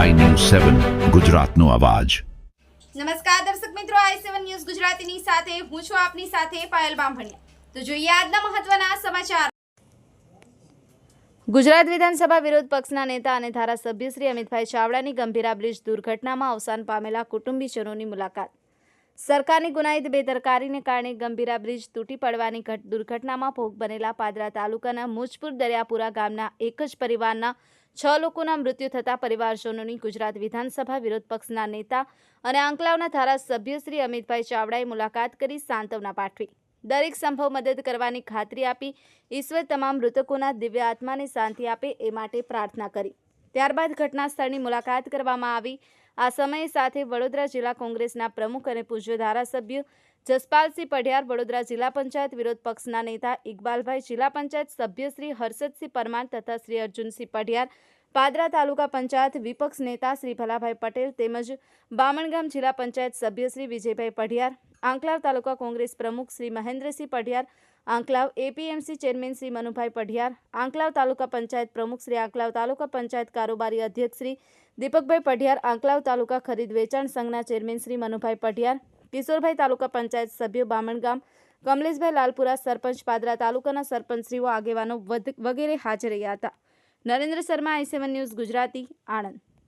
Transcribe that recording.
સેવન ગુજરાતનો અવાજ. નમસ્કાર દર્શક મિત્રો આઈ સેવન ન્યૂઝ ગુજરાતીની સાથે હું છું આપની સાથે પાયલ બામભણિયા. તો જોઈએ આજના મહત્વના સમાચાર. ગુજરાત વિધાનસભા વિરોધ પક્ષના નેતા અને ધારાસભ્ય શ્રી અમિતભાઈ ચાવડાની ગંભીરા બ્રિજ દુર્ઘટનામાં અવસાન પામેલા કુટુંબીજનોની મુલાકાત. સરકારની ગુનાહિત બેદરકારીને કારણે ગંભીરા બ્રિજ તૂટી પડવાની દુર્ઘટનામાં ભોગ બનેલા પાદરા તાલુકાના મુજપુર દરિયાપુરા ગામના એક જ પરિવારના છ લોકોના મૃત્યુ થતા પરિવારજનોની ગુજરાત વિધાનસભા વિરોધ પક્ષના નેતા અને આંકલાવના ધારાસભ્ય શ્રી અમિતભાઈ ચાવડાએ મુલાકાત કરી સાંત્વના પાઠવી. દરેક સંભવ મદદ કરવાની ખાતરી આપી ઈશ્વર તમામ મૃતકોના દિવ્ય આત્માને શાંતિ આપે એ માટે પ્રાર્થના કરી. ત્યારબાદ ઘટના સ્થળની મુલાકાત કરવામાં આવી. આ સમયે સાથે વડોદરા જિલ્લા કોંગ્રેસના પ્રમુખ અને પૂજ્ય ધારાસભ્ય જસપાલસિંહ પઢિયાર, વડોદરા જિલ્લા પંચાયત વિરોધ પક્ષના નેતા ઇકબાલભાઈ, જિલ્લા પંચાયત સભ્ય શ્રી હર્ષદસિંહ પરમાર તથા શ્રી અર્જુનસિંહ પઢિયાર પાદરા તાલુકા પંચાયત વિપક્ષ નેતા શ્રી ભલાભાઈ પટેલ તેમજ બામણગામ જિલ્લા પંચાયત સભ્ય શ્રી વિજયભાઈ પઢિયાર, આંકલાવ તાલુકા કોંગ્રેસ પ્રમુખ શ્રી મહેન્દ્રસિંહ પઢિયાર, આંકલાવ એપીએમસી ચેરમેન શ્રી મનુભાઈ પઢિયાર, આંકલાવ તાલુકા પંચાયત પ્રમુખ શ્રી આંકલાવ તાલુકા પંચાયત કારોબારી અધ્યક્ષ શ્રી દીપકભાઈ પઢિયાર, આંકલાવ તાલુકા ખરીદ વેચાણ સંઘના ચેરમેન શ્રી મનુભાઈ પઢિયાર, કિશોરભાઈ તાલુકા પંચાયત સભ્ય બામણગામ, કમલેશભાઈ લાલપુરા સરપંચ, પાદરા તાલુકાના સરપંચશ્રીઓ આગેવાનો વગેરે હાજર રહ્યા હતા. Narendra Sharma I seven news Gujarati Anand.